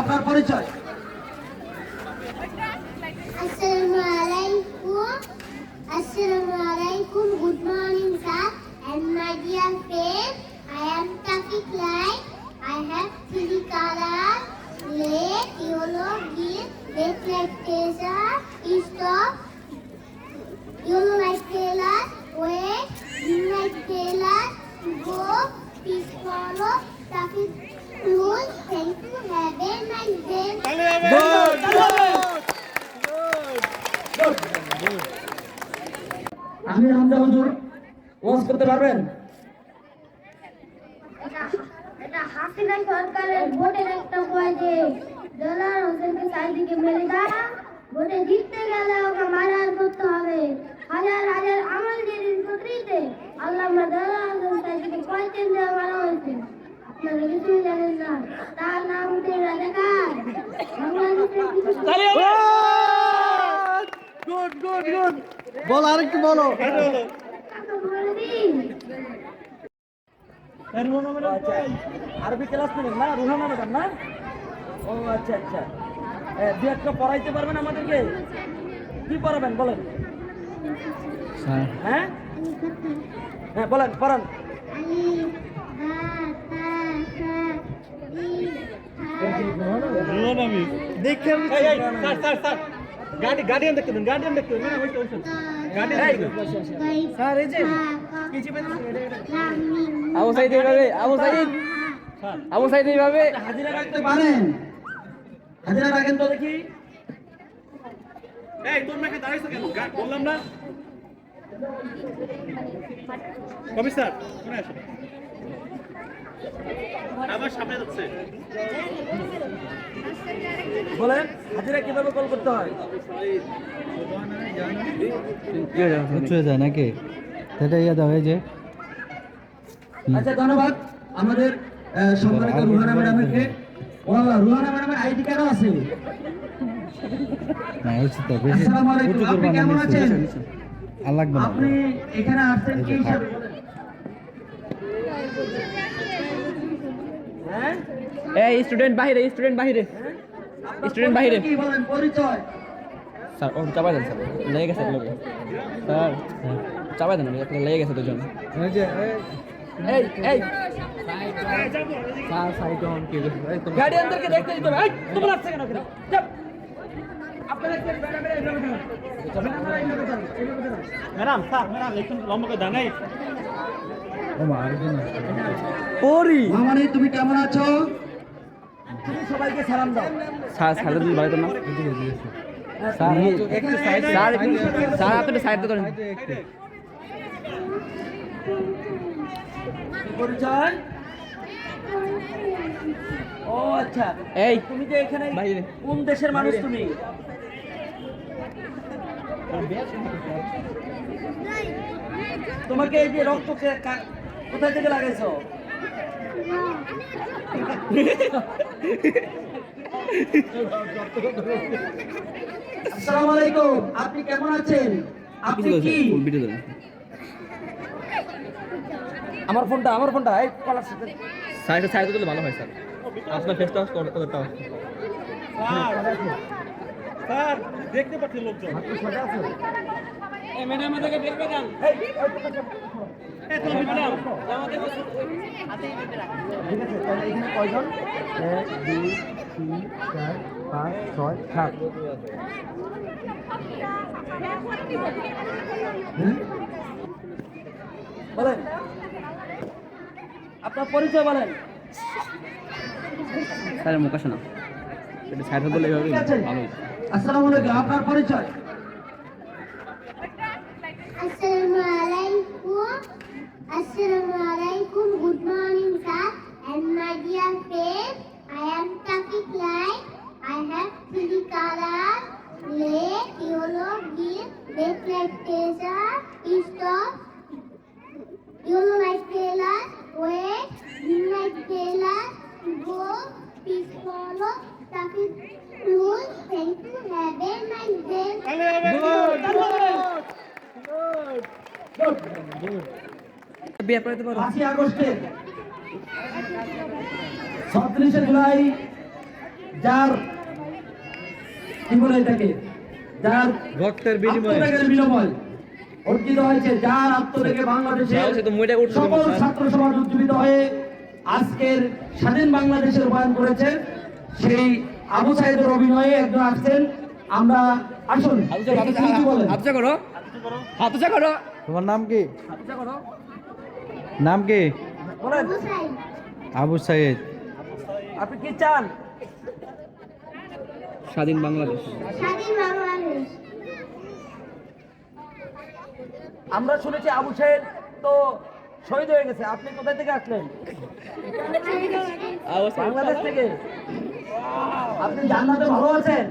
আপনার পরিচয় Assalamu alaikum. Assalamu alaikum. Good morning, sir. And my dear friends, I am traffic light. I have three colors: red, yellow, green, red light taser, stop, yellow light tailor, wait, green light tailor, go, please follow traffic rules. Thank you. Have a nice day. আমি হামজা হুজুর, ওয়াজ করতে পারবেন এটা হাসিনা সরকারের ভোটের একটা ভয় যে ডলার হোসেনকে চারিদিকে মেরে দেয়, ভোটে জিততে গেলে ওকে মারার করতে হবে হাজার হাজার আমল দিয়ে একত্রিতে আল্লাহ আমরা ডলার হোসেন চারিদিকে পয়সেন দেওয়া মারা হয়েছে আপনারা কিছুই জানেন না তার নাম উঠে রাজাকার বাংলাদেশের কিছু গুড গুড গুড বল আরেকটু বলো। আচ্ছা, আরবি ক্লাস নেবেন না? রুহানা ম্যাডাম না? ও আচ্ছা আচ্ছা। এ, দু একটা পড়াইতে পারবেন আমাদেরকে? কি পড়াবেন বলেন? হ্যাঁ? হ্যাঁ বলেন পড়ান। দেখে আমি স্যার স্যার গাড়ি গার্ডিয়ান দেখতে দিন গার্ডিয়ান আবু সাইদ এইভাবে হাজিরা রাখতে পারেন হাজিরা রাখেন বললাম না কবি স্যার শুনে আসো সামনে যাচ্ছে। বলেন হাজিরা কীভাবে কল করতে হয়? উঁচু যায় নাকি? সেটা ইয়ে দাও যে আচ্ছা ধন্যবাদ। আমাদের সম্মানিত রুহানা ম্যাডামকে ও রুহানা ম্যাডামের আইডি কেন আছে। না হচ্ছে তো বেশি আলাইকুম, আপনি কেমন আছেন? আর লাগবে না আপনি এখানে আসছেন কি হিসাবে হ্যাঁ এই স্টুডেন্ট বাহিরে স্টুডেন্ট বাহিরে আপনার Student বাহিরে। কি বলেন পরিচয় স্যার ও চাপাই দেন স্যার লেগে গেছে লোকে স্যার চাপাই দেন একটা লেগে গেছে দুজন এই যে এই এই এই স্যার সাইড অন কি এই দেখতে দিতে তোমরা আসছে কেন ম্যাডাম স্যার ম্যাডাম একটু লম্বা করে দাঁড়াই। পরি মামানি তুমি কেমন আছো? তুমি সবাইকে সালাম দাও। স্যার স্যার দিন বাড়িতে না। স্যার স্যার আপনি সাইড তো পরিচয়? ও আচ্ছা। এই তুমি যে এখানে কোন দেশের মানুষ তুমি? তোমাকে এই যে রক্ত কোথায় থেকে লাগাইছো? আসসালামু আলাইকুম আপনি কেমন আছেন? আপনি কি? আমার ফোনটা আমার ফোনটা এই কলার সাথে স্যার একটু দিলে ভালো হয় স্যার। আপনার ফেসটা করতে স্যার স্যার দেখতে পাচ্ছি লোকজন ম্যাডাম আমাদেরকে দেখবে দেন এই ম্যাডাম ঠিক আছে তাহলে এখানে কয়জন এক দুই তিন চার পাঁচ ছয় সাত হ্যাঁ? বলেন আপনার পরিচয় বলেন স্যার মুখ আসে না একটু সাইড দিলে এইভাবে ঠিক আসসালামু আলাইকুম আপনার পরিচয় Assalamu alaikum. Assalamu alaikum. Good morning, sir. And my dear friends, I am traffic light. I have three colors: red, yellow, green. Light taser, stop. Yellow light tailor, wait. Green light tailor, go. Please follow traffic rules. Thank you. Have a nice day. বিয়ে করতে পারো পাঁচই আগস্টে ছত্রিশে জুলাই যার কি বলে এটাকে যার রক্তের বিনিময়ে আত্মত্যাগের বিনিময় অর্জিত হয়েছে যার আত্মত্যাগে বাংলাদেশে তাও সে তো মইটা উঠছে সকল ছাত্র সমাজ উজ্জীবিত হয়ে আজকের স্বাধীন বাংলাদেশের রূপায়ণ করেছে। সেই আবু সাইদের অভিনয়ে একজন আসছেন। আমরা আসুন একটু কিছু বলেন। হাতচা করো হাতচা করো তোমার নাম কি? নাম কি? আবু সাইদ। আপনি কি চান? স্বাধীন বাংলাদেশ। স্বাধীন বাংলাদেশ। আমরা শুনেছি আবু সাহেব তো শহীদ হয়ে গেছে। আপনি কোথায় থেকে আসলেন? বাংলাদেশ থেকে। আপনি জান্নাতে ভালো আছেন?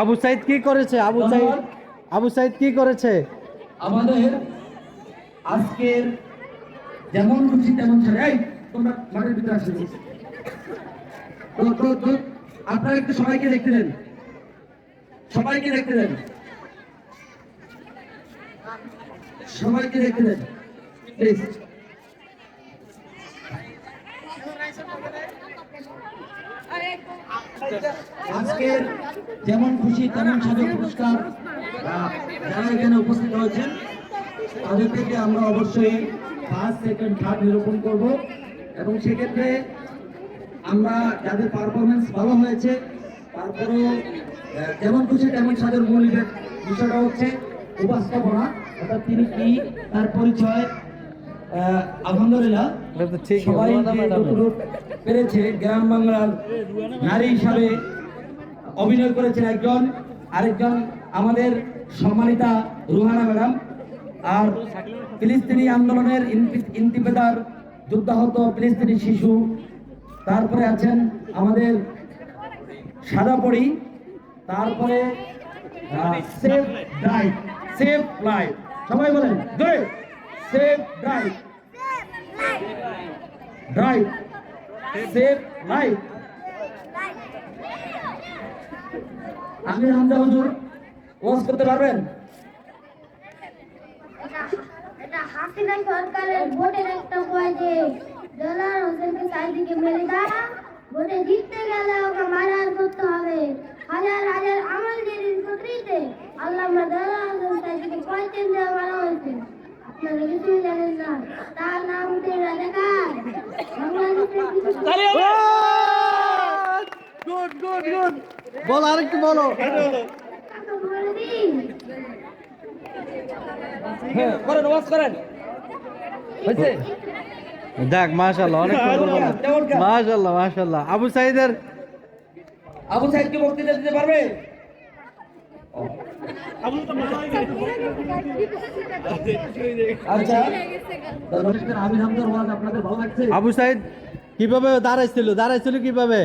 আবু সাইদ কি করেছে? আবু সাইদ আবু সাইদ কি করেছে? আমাদের আজকের যেমন খুশি তেমন ছাড়ে এই তোমরা মাঠের ভিতরে আসবে আপনারা একটু সবাইকে দেখতে দেন। সবাইকে দেখতে দেন। সবাইকে দেখতে দেন প্লিজ আজকের যেমন খুশি, তেমন সাজো পুরস্কার যারা এখানে উপস্থিত হয়েছেন, তাদের থেকে আমরা অবশ্যই ফার্স্ট সেকেন্ড থার্ড নিরূপণ করব। এবং সেক্ষেত্রে আমরা যাদের পারফরমেন্স ভালো হয়েছে, তারপরেও যেমন খুশি তেমন সাজের মূল বিষয়টা হচ্ছে উপস্থাপনা। অর্থাৎ তিনি কি তার পরিচয় আলহামদুলিল্লাহ সবাই পেরেছে গ্রাম বাংলার নারী হিসাবে অভিনয় করেছেন একজন আরেকজন আমাদের সম্মানিতা রুহানা ম্যাডাম। আর ফিলিস্তিনি আন্দোলনের ইনতি- ইন্তিপেদার যুদ্ধাহত ফিলিস্তিনি শিশু তারপরে আছেন আমাদের সাদা পড়ি তারপরে সেফ ড্রাইভ সেফ লাইফ সবাই বলেন safe drive drive save life আপনি হামজা হুজুর, ওয়াজ করতে পারবেন? সরকারের ভোটের একটা পয়সে ডলার হোসেনকে চারিদিকে মেরে দেওয়া ভোটে জিততে গেলে ওকে মারার করতে হবে। হাজার হাজার আমল দিয়ে একত্রিতে আল্লাহ ডলার হোসেন চারিদিকে পয়সা দেওয়া মারা হয়েছে? আপনারা কিছুই জানেন না তার নাম উঠে রাজাকার বাংলাদেশের গুড গুড গুড। বল আরেকটু বলো। দিন হ্যাঁ করেন ওয়াজ করেন। হয়েছে? দেখ মাশাআল্লাহ অনেক সুন্দর মাশাআল্লাহ। আবু সাইদের আবু সাহেব কি বক্তৃতা দিতে পারবে? আচ্ছা দর্শকের আমির হামদার ওয়াজ আপনাদের ভালো লাগছে? আবু সাইদ কীভাবে দাঁড়াইছিল? দাঁড়াইছিল কীভাবে?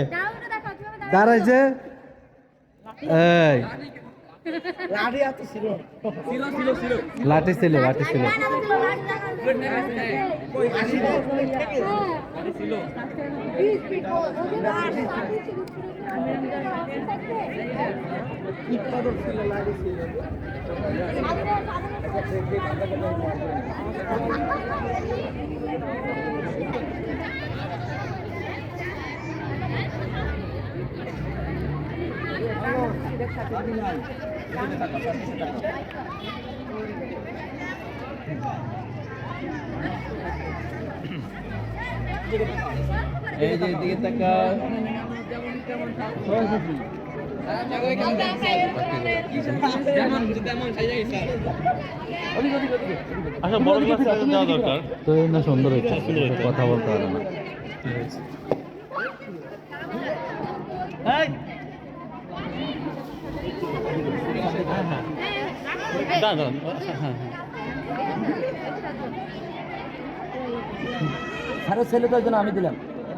দাঁড়াইছে? লাঠি ছিল লাঠি ছিল। উৎপাদক ছিল লাগে ছিল Thank you. এই যে দিকে তাকা আচ্ছা বড় ক্লাস দেওয়া দরকার। তো না সুন্দর হয়েছে কথা বলতে পারে না। দাঁড়ান হ্যাঁ আরে ছেলে তো একজন আমি দিলাম।